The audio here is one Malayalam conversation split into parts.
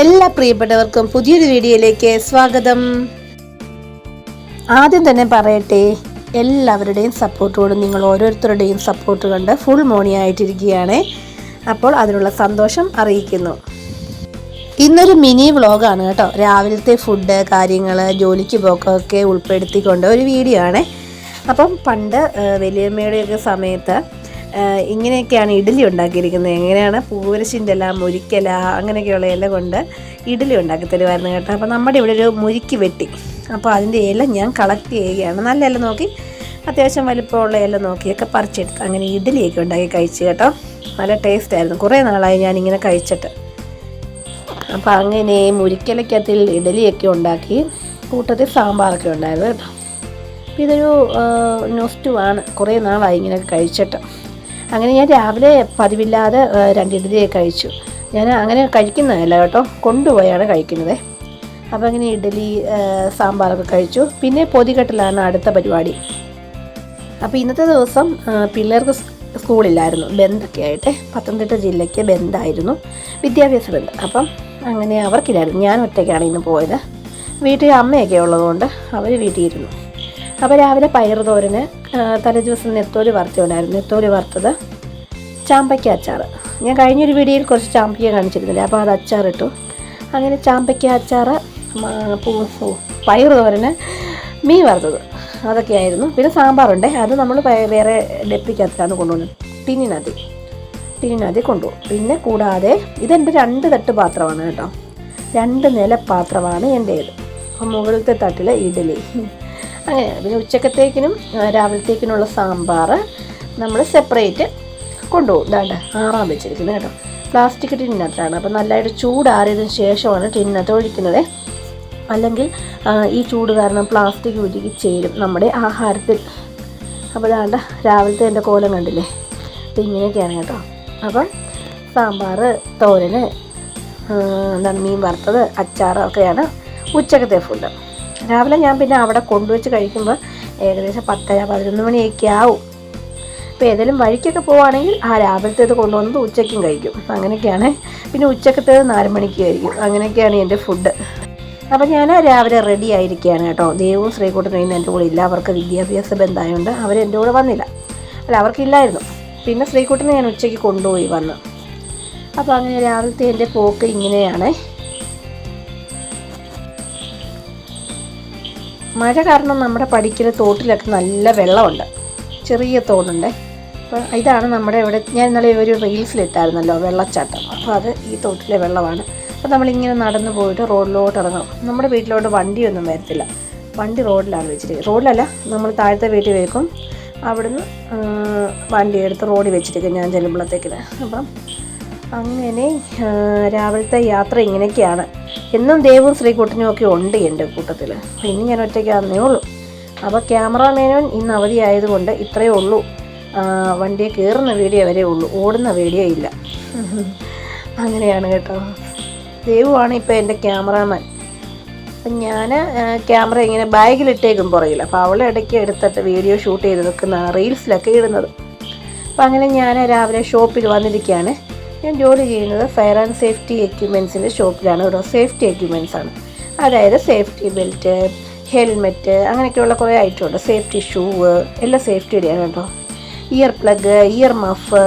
എല്ലാ പ്രിയപ്പെട്ടവർക്കും പുതിയൊരു വീഡിയോയിലേക്ക് സ്വാഗതം. ആദ്യം തന്നെ പറയട്ടെ എല്ലാവരുടെയും സപ്പോർട്ടോട് നിങ്ങൾ ഓരോരുത്തരുടെയും സപ്പോർട്ട് കണ്ട് ഫുൾ മോണി ആയിട്ടിരിക്കുകയാണ്. അപ്പോൾ അതിനുള്ള സന്തോഷം അറിയിക്കുന്നു. ഇന്നൊരു മിനി വ്ളോഗാണ് കേട്ടോ. രാവിലത്തെ ഫുഡ് കാര്യങ്ങൾ ജോലിക്ക് പോക്കൊക്കെ ഉൾപ്പെടുത്തിക്കൊണ്ട് ഒരു വീഡിയോ ആണ്. അപ്പം പണ്ട് വലിയമ്മയുടെയൊക്കെ സമയത്ത് ഇങ്ങനെയൊക്കെയാണ് ഇഡ്ഡലി ഉണ്ടാക്കിയിരിക്കുന്നത്. എങ്ങനെയാണ് പൂവരശിന്റെ ഇല മുരിക്കല അങ്ങനെയൊക്കെയുള്ള ഇല കൊണ്ട് ഇഡ്ഡലി ഉണ്ടാക്കി തരുമായിരുന്നു കേട്ടോ. അപ്പോൾ നമ്മുടെ ഇവിടെ ഒരു മുരിക്ക് വെട്ടി. അപ്പോൾ അതിന്റെ ഇല ഞാൻ കളക്ട് ചെയ്യുകയാണ്. നല്ല ഇല നോക്കി അത്യാവശ്യം വലിപ്പമുള്ള ഇല നോക്കിയൊക്കെ പറിച്ചെടുത്ത് അങ്ങനെ ഇഡ്ഡലിയൊക്കെ ഉണ്ടാക്കി കഴിച്ചു കേട്ടോ. നല്ല ടേസ്റ്റ് ആയിരുന്നു. കുറേ നാളായി ഞാനിങ്ങനെ കഴിച്ചിട്ട്. അപ്പോൾ അങ്ങനെ മുരിക്കലക്കത്തിൽ ഇഡലിയൊക്കെ ഉണ്ടാക്കി കൂട്ടത്തിൽ സാമ്പാറൊക്കെ ഉണ്ടായിരുന്നു കേട്ടോ. ഇതൊരു നൊസ്റ്റുവാണ് കുറേ നാളായി ഇങ്ങനെ കഴിച്ചിട്ട്. അങ്ങനെ ഞാൻ രാവിലെ പതിവില്ലാതെ ആ, രണ്ട് ഇഡലിയൊക്കെ കഴിച്ചു. ഞാൻ അങ്ങനെ കഴിക്കുന്നതല്ല കേട്ടോ. കൊണ്ടുപോയാണ് കഴിക്കുന്നത്. അപ്പോൾ അങ്ങനെ ഇഡലി സാമ്പാറൊക്കെ കഴിച്ചു. പിന്നെ പൊതികെട്ടലാണ് അടുത്ത പരിപാടി. അപ്പോൾ ഇന്നത്തെ ദിവസം പിള്ളേർക്ക് സ്കൂളില്ലായിരുന്നു. ബന്ധൊക്കെ ആയിട്ട്. പത്തനംതിട്ട ജില്ലയ്ക്ക് ബന്ധായിരുന്നു വിദ്യാഭ്യാസ ബന്ധം അപ്പം അങ്ങനെ അവർക്കില്ലായിരുന്നു. ഞാൻ ഒറ്റയ്ക്കാണ് ഇന്ന് പോയത്. വീട്ടിൽ അമ്മയൊക്കെ ഉള്ളതുകൊണ്ട് അവർ വീട്ടിൽ ഇരുന്നു. അപ്പോൾ രാവിലെ പയർ തോരന് തലേ ദിവസം നെത്തോലി വറുത്തുണ്ടായിരുന്നു നെത്തോലി വറുത്തത് ചാമ്പയ്ക്ക അച്ചാർ ഞാൻ കഴിഞ്ഞൊരു വീഡിയോയിൽ കുറച്ച് ചാമ്പയ്ക്ക കാണിച്ചിരുന്നില്ല അപ്പോൾ അത് അച്ചാറിട്ടു അങ്ങനെ ചാമ്പയ്ക്ക അച്ചാർ പൂ പയറ് തോരന് മീൻ വറുത്തത്. അതൊക്കെയായിരുന്നു പിന്നെ സാമ്പാറുണ്ട് അത് നമ്മൾ വേറെ ഡെപ്പിക്കകത്താണ് കൊണ്ടുപോകുന്നത് ടിന്നിനകത്ത് ടിന്നിനകത്ത് കൊണ്ടുപോകും. പിന്നെ കൂടാതെ ഇതെന്റെ രണ്ട് തട്ട് പാത്രമാണ് കേട്ടോ. രണ്ട് നില പാത്രമാണ് എന്റേത് മുകളിലത്തെ തട്ടിൽ ഇഡലി പിന്നെ ഉച്ചക്കത്തേക്കിനും രാവിലത്തേക്കിനുള്ള സാമ്പാർ നമ്മൾ സെപ്പറേറ്റ് കൊണ്ടുപോകും. ഇതാണ്ട് ആറാൻ വെച്ചിരിക്കുന്നത് കേട്ടോ. പ്ലാസ്റ്റിക് ടിന്നിനകത്താണ്. അപ്പോൾ നല്ലതായിട്ട് ചൂടാറിയതിന് ശേഷമാണ് ടിന്നിനകത്ത് ഒഴിക്കുന്നത്. അല്ലെങ്കിൽ ഈ ചൂട് കാരണം പ്ലാസ്റ്റിക് ഉരുകി ചേരും നമ്മുടെ ആഹാരത്തിൽ. അപ്പോൾ ഇതാണ്ട് രാവിലത്തെ എന്റെ കോലം കണ്ടില്ലേ? അപ്പം ഇങ്ങനെയൊക്കെയാണ് കേട്ടോ. അപ്പം സാമ്പാർ തോരന് എന്താണ് മീൻ വറുത്തത് അച്ചാറ് ഒക്കെയാണ് ഉച്ചക്കത്തെ ഫുഡ് രാവിലെ ഞാൻ പിന്നെ അവിടെ കൊണ്ടുവച്ച് കഴിക്കുമ്പോൾ ഏകദേശം പത്തര പതിനൊന്ന് മണിയൊക്കെ ആവും. അപ്പോൾ ഏതെങ്കിലും വഴിക്കൊക്കെ പോവുകയാണെങ്കിൽ ആ രാവിലത്തേത് കൊണ്ടുവന്നത് ഉച്ചയ്ക്കും കഴിക്കും. അങ്ങനെയൊക്കെയാണ്. പിന്നെ ഉച്ചക്കത്തെ നാല് മണിക്ക് കഴിക്കും. അങ്ങനെയൊക്കെയാണ് എന്റെ ഫുഡ് അപ്പോൾ ഞാൻ രാവിലെ റെഡി ആയിരിക്കുകയാണ് കേട്ടോ. ദേവും ശ്രീകുട്ടനും ഇന്ന് എന്റെ കൂടെ ഇല്ല. അവർക്ക് വിദ്യാഭ്യാസ ബന്ധമായതുകൊണ്ട് അവർ എന്റെ കൂടെ വന്നില്ല. അല്ല അവർക്കില്ലായിരുന്നു. പിന്നെ ശ്രീകുട്ടനെ ഞാൻ ഉച്ചയ്ക്ക് കൊണ്ടുപോയി വന്നു. അപ്പോൾ അങ്ങനെ രാവിലത്തെ എന്റെ പോക്ക് ഇങ്ങനെയാണ്. മഴ കാരണം നമ്മുടെ പടിക്കൽ തോട്ടിലൊക്കെ നല്ല വെള്ളമുണ്ട്. ചെറിയ തോടുണ്ട്. അപ്പോൾ ഇതാണ് നമ്മുടെ ഇവിടെ ഞാൻ ഇന്നലെ ഒരു റീൽസിലിട്ടായിരുന്നല്ലോ വെള്ളച്ചാട്ടം. അപ്പോൾ അത് ഈ തോട്ടിലെ വെള്ളമാണ്. അപ്പോൾ നമ്മളിങ്ങനെ നടന്നു പോയിട്ട് റോഡിലോട്ട് ഇറങ്ങണം. നമ്മുടെ വീട്ടിലോട്ട് വണ്ടിയൊന്നും വരത്തില്ല. വണ്ടി റോഡിലാണ് വെച്ചിരിക്കുന്നത്. റോഡിലല്ല നമ്മൾ താഴത്തെ വീട്ടിൽ വെക്കും. അവിടുന്ന് വണ്ടി എടുത്ത് റോഡിൽ വെച്ചിരിക്കും ഞാൻ ചെല്ലുമ്പോഴത്തേക്കിന്. അപ്പം അങ്ങനെ രാവിലത്തെ യാത്ര ഇങ്ങനെയൊക്കെയാണ്. എന്നും ദേവും ശ്രീകുട്ടനും ഒക്കെ ഉണ്ട് എന്റെ കൂട്ടത്തിൽ ഇനി ഞാൻ ഒറ്റയ്ക്കാന്നേ ഉള്ളൂ. അപ്പോൾ ക്യാമറാമാനും ഇന്ന് അവധിയായതുകൊണ്ട് ഇത്രയേ ഉള്ളൂ. വണ്ടിയെ കയറുന്ന വീഡിയോ വരെ ഉള്ളൂ. ഓടുന്ന വീഡിയോ ഇല്ല. അങ്ങനെയാണ് കേട്ടോ. ദേവുവാണ് ഇപ്പോൾ എന്റെ ക്യാമറാമാൻ. അപ്പം ഞാൻ ക്യാമറ ഇങ്ങനെ ബാഗിലിട്ടേക്കും പുറകിൽ അപ്പോൾ അവളെ ഇടയ്ക്ക് എടുത്തിട്ട് വീഡിയോ ഷൂട്ട് ചെയ്ത് നിൽക്കുന്നതാണ് റീൽസിലൊക്കെ ഇടുന്നത്. അപ്പം അങ്ങനെ ഞാൻ രാവിലെ ഷോപ്പിൽ വന്നിരിക്കുകയാണ്. ഞാൻ ജോലി ചെയ്യുന്നത് ഫയർ ആൻഡ് സേഫ്റ്റി എക്യുപ്മെൻസിന്റെ ഷോപ്പിലാണ്. ഓരോ സേഫ്റ്റി എക്യുപ്മെൻസ് ആണ്. അതായത് സേഫ്റ്റി ബെൽറ്റ് ഹെൽമെറ്റ് അങ്ങനെയൊക്കെയുള്ള കുറേ ഐറ്റം ഉണ്ട് സേഫ്റ്റി ഷൂ എല്ലാം സേഫ്റ്റിയുടെയാണ് കേട്ടോ. Ear plug ear muff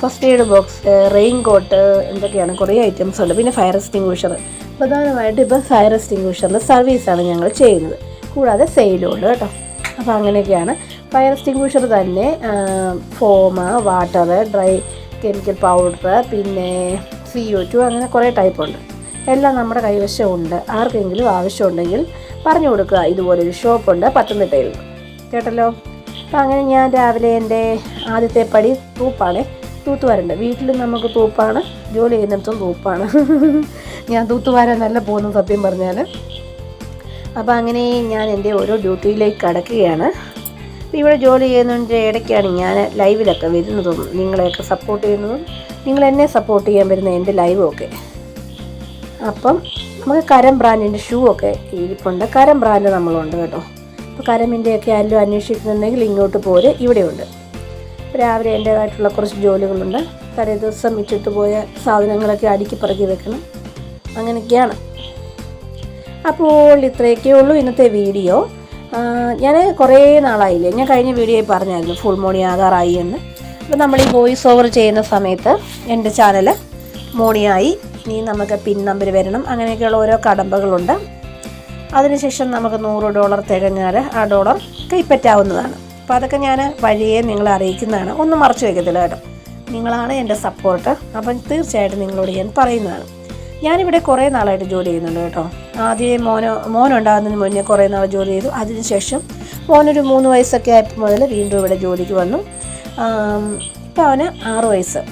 first aid box rain coat എന്തൊക്കെയാണ് കുറേ ഐറ്റംസ് ഉണ്ട്. പിന്നെ ഫയർ എക്സ്റ്റിങ്വിഷർ പ്രധാനമായിട്ട് ഇപ്പോൾ ഫയർ എക്സ്റ്റിങ്വിഷറിന്റെ സർവീസാണ് ഞങ്ങൾ ചെയ്യുന്നത്. കൂടാതെ സെയിലും ഉണ്ട് കേട്ടോ. അപ്പോൾ അങ്ങനെയൊക്കെയാണ്. ഫയർ എക്സ്റ്റിങ്വിഷർ തന്നെ foam water dry chemical powder പിന്നെ സി ഒ ടു അങ്ങനെ കുറേ ടൈപ്പ് ഉണ്ട്. എല്ലാം നമ്മുടെ കൈവശമുണ്ട്. ആർക്കെങ്കിലും ആവശ്യമുണ്ടെങ്കിൽ പറഞ്ഞു കൊടുക്കുക. ഇതുപോലൊരു ഷോപ്പുണ്ട് പത്തനംതിട്ടയിൽ. കേട്ടല്ലോ? അപ്പം അങ്ങനെ ഞാൻ രാവിലെ എന്റെ ആദ്യത്തെ പടി തൂപ്പാണ്. തൂത്തുവാരുണ്ട്. വീട്ടിൽ നമുക്ക് തൂപ്പാണ് ജോലി ചെയ്യുന്നിടത്തും തൂപ്പാണ്. ഞാൻ തൂത്തുവാരാനല്ല പോകുന്നു സത്യം പറഞ്ഞാൽ അപ്പോൾ അങ്ങനെ ഞാൻ എന്റെ ഓരോ ഡ്യൂട്ടിയിലേക്ക് കടക്കുകയാണ്. ഇവിടെ ജോലി ചെയ്യുന്നതിന്റെ ഇടയ്ക്കാണ് ഞാൻ ലൈവിലൊക്കെ വരുന്നതും നിങ്ങളെയൊക്കെ സപ്പോർട്ട് ചെയ്യുന്നതും നിങ്ങൾ എന്നെ സപ്പോർട്ട് ചെയ്യാൻ വരുന്ന എന്റെ ലൈവും ഒക്കെ. അപ്പം നമുക്ക് കരം ബ്രാൻഡിന്റെ ഷൂ ഒക്കെ ഇരിപ്പുണ്ട്. കരം ബ്രാൻഡ് നമ്മളുണ്ട് കേട്ടോ. അപ്പോൾ കരമിന്റെ ഒക്കെ ആരെങ്കിലും അന്വേഷിക്കുന്നുണ്ടെങ്കിൽ ഇങ്ങോട്ട് പോര്. ഇവിടെയുണ്ട്. രാവിലെ എന്റേതായിട്ടുള്ള കുറച്ച് ജോലികളുണ്ട്. തലേ ദിവസം ഇട്ടിട്ട് പോയ സാധനങ്ങളൊക്കെ അടുക്കി പറക്കി വെക്കണം. അങ്ങനെയൊക്കെയാണ്. അപ്പോൾ ഇത്രയൊക്കെ ഉള്ളൂ ഇന്നത്തെ വീഡിയോ ഞാൻ കുറേ നാളായില്ലേ? ഞാൻ കഴിഞ്ഞ വീഡിയോയിൽ പറഞ്ഞായിരുന്നു ഫുൾ മോണി ആകാറായി എന്ന്. അപ്പോൾ നമ്മൾ ഈ വോയിസ് ഓവർ ചെയ്യുന്ന സമയത്ത് എന്റെ ചാനൽ മോണിയായി. ഇനി നമുക്ക് പിൻ നമ്പർ വരണം. അങ്ങനെയൊക്കെയുള്ള ഓരോ കടമ്പകളുണ്ട്. അതിനുശേഷം നമുക്ക് നൂറ് ഡോളർ തികഞ്ഞാൽ ആ ഡോളർ കൈപ്പറ്റാവുന്നതാണ്. അപ്പോൾ അതൊക്കെ ഞാൻ വഴിയെ നിങ്ങളെ അറിയിക്കുന്നതാണ്. ഒന്നും മറച്ചു വയ്ക്കത്തില്ല കേട്ടോ. നിങ്ങളാണ് എന്റെ സപ്പോർട്ട് അപ്പം തീർച്ചയായിട്ടും നിങ്ങളോട് ഞാൻ പറയുന്നതാണ്. ഞാനിവിടെ കുറേ നാളായിട്ട് ജോലി ചെയ്യുന്നുണ്ട് കേട്ടോ. ആദ്യം മോനോ മോനുണ്ടാകുന്നതിന് മുന്നേ കുറേ നാൾ ജോലി ചെയ്തു. അതിനുശേഷം മോനൊരു മൂന്ന് വയസ്സൊക്കെ ആയപ്പോൾ മുതൽ വീണ്ടും ഇവിടെ ജോലിക്ക് വന്നു. ഇപ്പോൾ അവന് ആറ് വയസ്സ്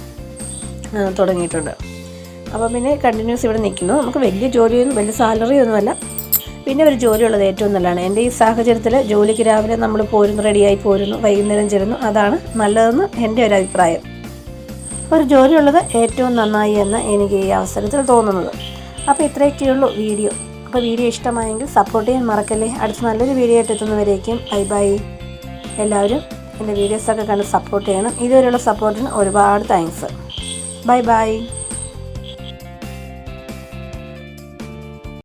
തുടങ്ങിയിട്ടുണ്ട്. അപ്പോൾ പിന്നെ കണ്ടിന്യൂസ് ഇവിടെ നിൽക്കുന്നു. നമുക്ക് വലിയ ജോലിയൊന്നും വലിയ സാലറി ഒന്നുമല്ല പിന്നെ ഒരു ജോലിയുള്ളത് ഏറ്റവും നല്ലതാണ്. എന്റെ ഈ സാഹചര്യത്തിൽ ജോലിക്ക് രാവിലെ നമ്മൾ പോരുന്നു റെഡിയായി പോരുന്നു വൈകുന്നേരം ചെല്ലുന്നു. അതാണ് നല്ലതെന്ന് എന്റെ ഒരു അഭിപ്രായം. ഒരു ജോലിയുള്ളത് ഏറ്റവും നന്നായി എന്ന് എനിക്ക് ഈ അവസരത്തിൽ തോന്നുന്നത്. അപ്പോൾ ഇത്രയൊക്കെയുള്ളൂ വീഡിയോ. അപ്പോൾ വീഡിയോ ഇഷ്ടമായെങ്കിൽ സപ്പോർട്ട് ചെയ്യാൻ മറക്കല്ലേ? അടുത്ത നല്ലൊരു വീഡിയോ ആയിട്ട് എത്തുന്നവരേക്കും ബൈ ബൈ എല്ലാവരും എന്റെ വീഡിയോസൊക്കെ കണ്ട് സപ്പോർട്ട് ചെയ്യണം. ഇതുവരെയുള്ള സപ്പോർട്ടിന് ഒരുപാട് താങ്ക്സ് ബൈ ബൈ